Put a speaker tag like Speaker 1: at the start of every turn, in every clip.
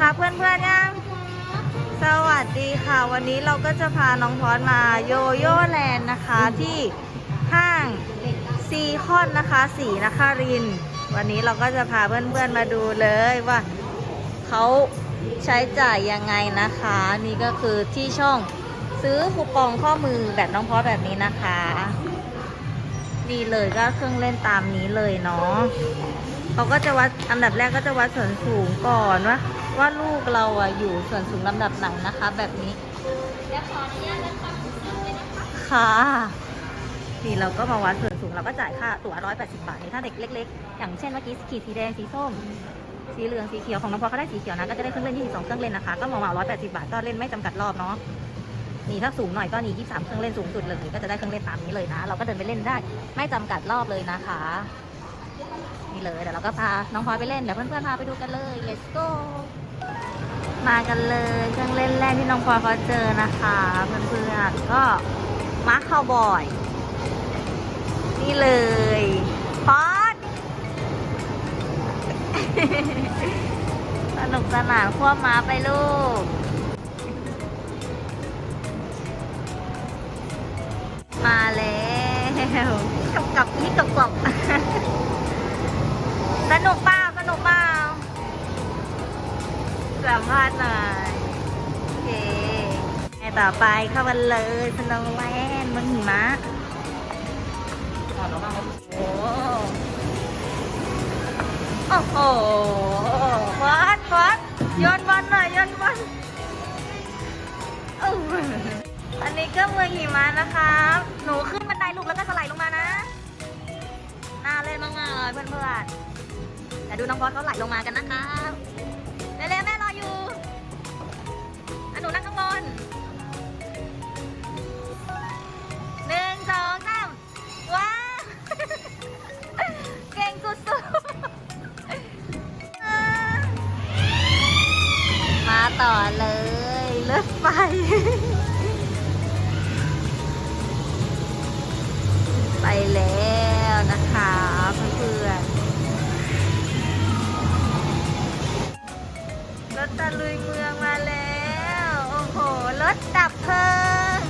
Speaker 1: คะเพื่อนๆยังสวัสดีค่ะ วันนี้เราก็จะพาน้องพอดมาโยโย่แลนด์นะคะที่ห้างซีคอนนะคะสีนคริน วันนี้เราก็จะพาเพื่อนๆมาดูเลยว่าเขาใช้จ่ายยังไงนะคะ นี่ก็คือที่ช่องซื้อคูปองข้อมือแบบน้องพอดแบบนี้นะคะนี่เลยก็เครื่องเล่นตามนี้เลยเนาะเขาก็จะวัดอันดับแรกก็จะวัดส่วนสูงก่อนว่า ว่าลูกเราอะอยู่ส่วนสูงลำดับไหนนะคะ แบบนี้
Speaker 2: เดี๋ยวขออนุญาตเลือกความสูงเลยนะคะ
Speaker 1: ค่ะนี่เราก็มาวัดส่วนสูงเราก็จ่ายค่าตั๋ว 180 บาทนี่ถ้าเด็กเล็กๆ อย่างเช่นเมื่อกี้ขีดสีแดงสีส้ม สีเหลืองสีเขียวของน้องพอเขาได้สีเขียวนะก็จะได้เครื่องเล่น 22 เครื่องเล่นนะคะ ก็เหมาๆ180 บาทก็เล่นไม่จำกัดรอบเนาะนี่ถ้าสูงหน่อยก็นี่ 23 เครื่องเล่นสูงสุดเลยก็จะได้เครื่องเล่นตามนี้เลยนะ เราก็เดินไปเล่นได้ไม่จำกัดรอบเลยนะคะนี่เลยเดี๋ยวเราก็พาน้องพลอยไปเล่นเดี๋ยวเพื่อนๆพาไปดูกันเลย let's go มากันเลยเครื่องเล่นแรกที่น้องพลอยเขาเจอนะคะเพื่อนๆก็มาร์คคาวบอย นี่เลยพอดสนุกสนานควบม้าไปลูก มาแล้วกับกับนี่กับกับสนุกปล่ สัมภาษณ์หน่อยโอเคต่อไปเข้ามาเลยสโนว์แลนด์มืองหิมะโอ้โอ้โหวัดวัดโยนบอลหน่อยโยนบอลอันนี้ก็เมืองหิมะนะครับหนูขึ้นบันไดลูกแล้วก็สไลด์ลงมานะ น่าเล่นมากๆเลยเพื่อนๆแต่ดูน้องบอสเขาไหลลงมากันนะครั นหนึ่งสองสามว้าว เก่งสุดๆ มาต่อเลยรถไฟไปแล้วนะคะเพื่อนๆรถตะลุยเมือง ถดับเพลิง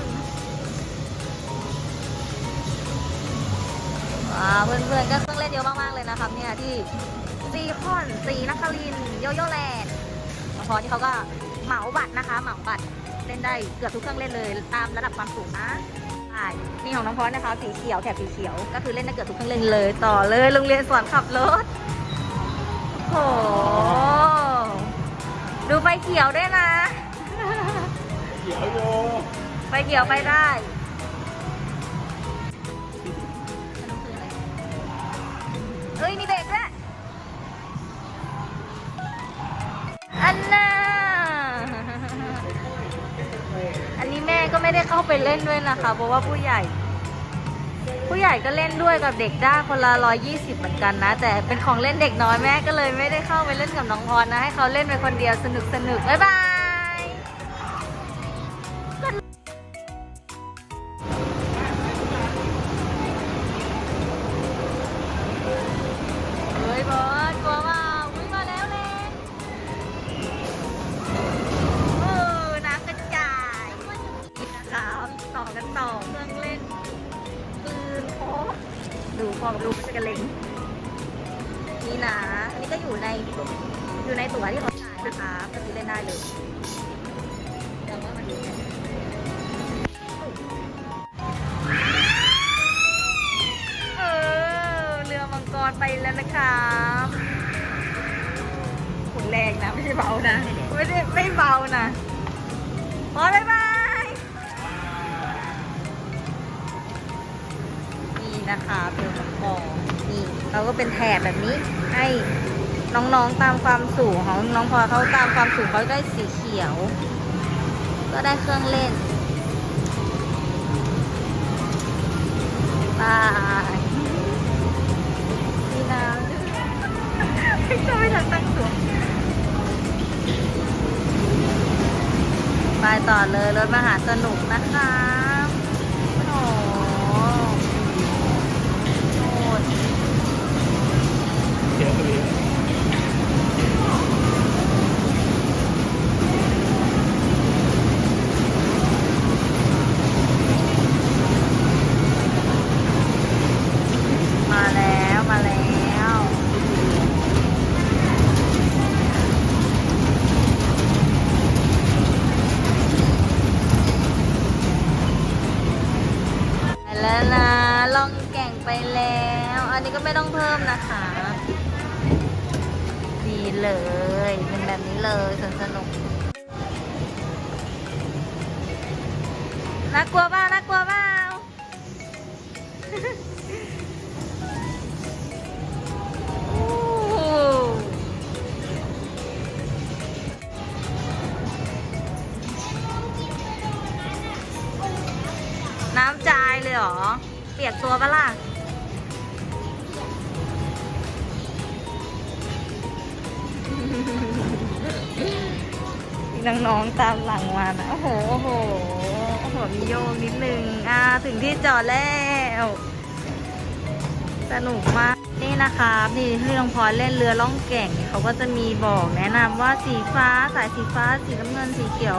Speaker 1: ว้าวเพื่อนๆก็เครื่องเล่นเยอะมากๆเลยนะครับเนี่ยที่ซีคอนซีนครินโยโย่แลนด์พอที่เขาก็เหมาบัตรนะคะ เหมาบัตรเล่นได้เกือบทุกเครื่องเล่นเลย ตามระดับความสูงนะใช่นี่ของน้องพอสนะคะสีเขียวแถบสีเขียว ก็คือเล่นได้เกือบทุกเครื่องเล่นเลย ต่อเลยโรงเรียนสอนขับรถโอ้โหดูไฟเขียวด้วยนะ
Speaker 3: ขียวโย
Speaker 1: ไฟเขียวไปได้เอ้ยมีเบรกด้วยอันน่าอันนี้แม่ก็ไม่ได้เข้าไปเล่นด้วยนะคะ เพราะว่าผู้ใหญ่ ผู้ใหญ่ก็เล่นด้วยกับเด็กได้คนละร้อยยี่สิบเหมือนกันนะ แต่เป็นของเล่นเด็กน้อยแม่ก็เลยไม่ได้เข้าไปเล่นกับน้องพรนะ ให้เขาเล่นไปคนเดียวสนุกสนุกบ๊ายบาย พอกับลูกจะกระเล็งนี่นะ อันนี้ก็อยู่ในอยู่ในตั๋วที่เขาจ่ายนะคะก็ซื้อเล่นได้เลยแต่ว่ามันดูแพงเออเรือมังกรไปแล้วนะครับขุนแรงนะ ไม่ใช่เบานะ ไม่ได้ไม่เบานะพอบ๊า นะคะเรือมังกรนี่เราก็เป็นแถบแบบนี้ให้น้องๆตามความสูงของน้องพอเขาตามความสูงเขาได้สีเขียว ก็ได้เครื่องเล่นบายนี่นะก็ไม่ทันตั้งตัวไปต่อเลยรถมหาสนุกนะคะ แล้ว อันนี้ก็ไม่ต้องเพิ่มนะคะดีเลย เป็นแบบนี้เลยสนสนุกน่ากลัวเปล่าน่ากลัวเปล่าน้ำจายเลยเหรอ เปียกตัวปะล่ะ น้องๆตามหลังมานะโอ้โห โอ้โห โอ้โห มีโยกนิดนึง อ่า ถึงที่จอดแล้ว สนุกมาก นี่นะคะนี่ที่น้องพลอยเล่นเรือล่องแก่ง เขาก็จะมีบอกแนะนำว่าสีฟ้า สายสีฟ้า สีน้ำเงิน สีเขียว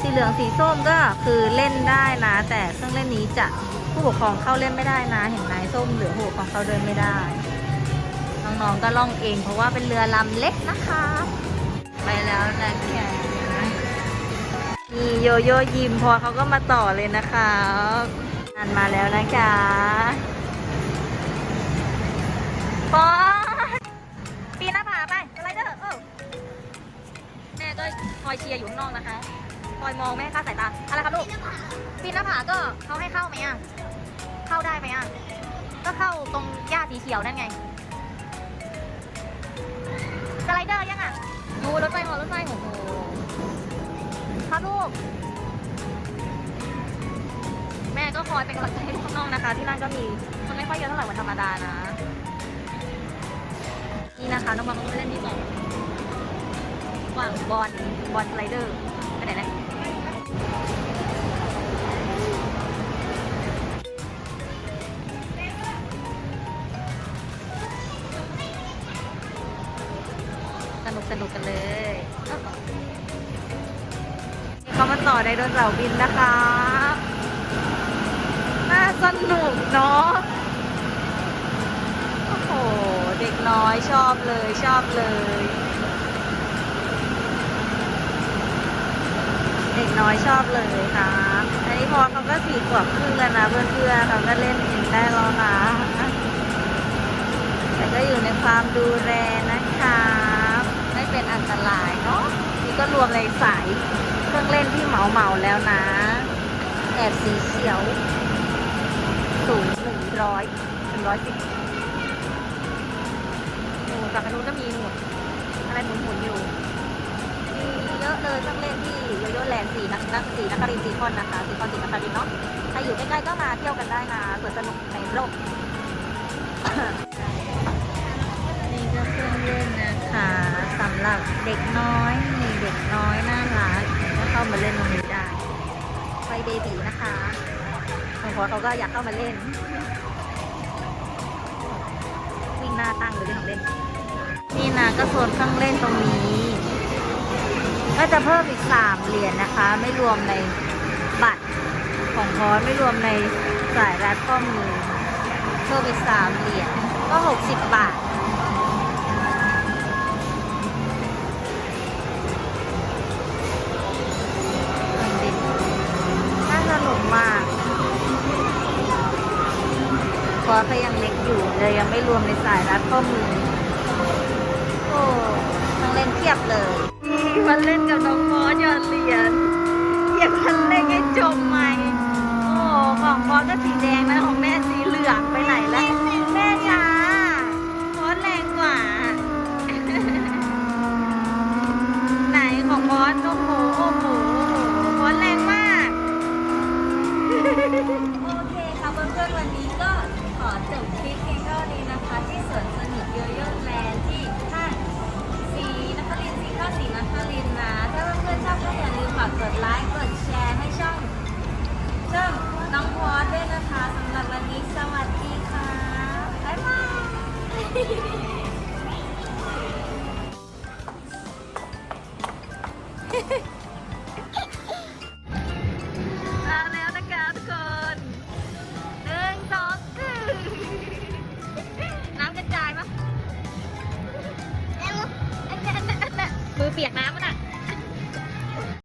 Speaker 1: สีเหลือง สีส้มก็คือเล่นได้นะ แต่เครื่องเล่นนี้จะผู้ปกครองเข้าเล่นไม่ได้นะ เห็นไหมส้มเหลืองผู้ปกครองเข้าเดินไม่ได้ น้องๆก็ล่องเอง เพราะว่าเป็นเรือลำเล็กนะคะ ไปแล้วนะแกนี่โยโย่ยิมพอเขาก็มาต่อเลยนะคะนันมาแล้วนะคะปอปีนหน้าผาไปไลเดอร์เออแม่ก็คอยเชียร์อยู่ข้างนอกนะคะคอยมองไม่ให้คลาสายตาอะไรครับลูกปีนหน้าผาก็เขาให้เข้าไหมอะ เข้าได้ไหมอะ ก็เข้าตรงหญ้าสีเขียวนั่นไง สไลเดอร์ยังอะดูรถไฟหอรถไฟโอ้โหครับลูก แม่ก็คอยเป็นกำลังใจให้ลูกข้างนอกนะคะ ที่นั่นก็มีคนไม่ค่อยเยอะเท่าไหร่วันธรรมดานะ นี่นะคะน้องบอลก็เล่นที่สองว่างบอลบอลสไลเดอร์ไปไหนนะส สนุกกันเลยเขามาต่อไดโนเสาร์บินนะคะน่าสนุกเนาะโอ้โห เด็กน้อยชอบเลยชอบเลย เด็กน้อยชอบเลยค่ะอันนี้พอเขาก็สี่ขวบครึ่งแล้วนะเพื่อนๆเขาก็เล่นเองได้แล้วนะแต่ก็อยู่ในความดูแลนะคะ เป็นอันตรายเนาะนี่ก็รวมในสายเครื่องเล่นที่เหมาเหมาแล้วนะแอบสีเขียวสูงหนึ่งร้อยหนึ่งร้อยสิบหนูจากนู้นก็มีหนูอะไรหมุนหมุนอยู่มีเยอะเลยต้องเล่นที่โยโย่แลนด์สีนักนักสีนักคารินสีคอนนะคะสีคอนสีนักคารินเนาะใครอยู่ใกล้ๆก็มาเที่ยวกันได้นะสวนสนุกในโล หรับเด็กน้อยมีเด็กน้อยน่ารักก็เข้ามาเล่นตรงนี้ได้ไฟเบบีนะคะบางคนเขาก็อยากเข้ามาเล่น วิ่งหน้าตั้งเลยเล่นของเล่น นี่นะก็โซนเครื่องเล่นตรงนี้ ก็จะเพิ่มอีกสามเหรียญนะคะ ไม่รวมในบัตรของพอสไม่รวมในสายรัดข้อมือเพิ่มอีกสามเหรียญก็หกสิบบาท ยยังไม่รวมในสายรัดข้อมือ โอ้ต้องเล่นเทียบเลยมันเล่นกับน้องมอสหยอดเหรียญอย่าพันเล่นให้จมไหมโอ้ ของมอสก็สีแดง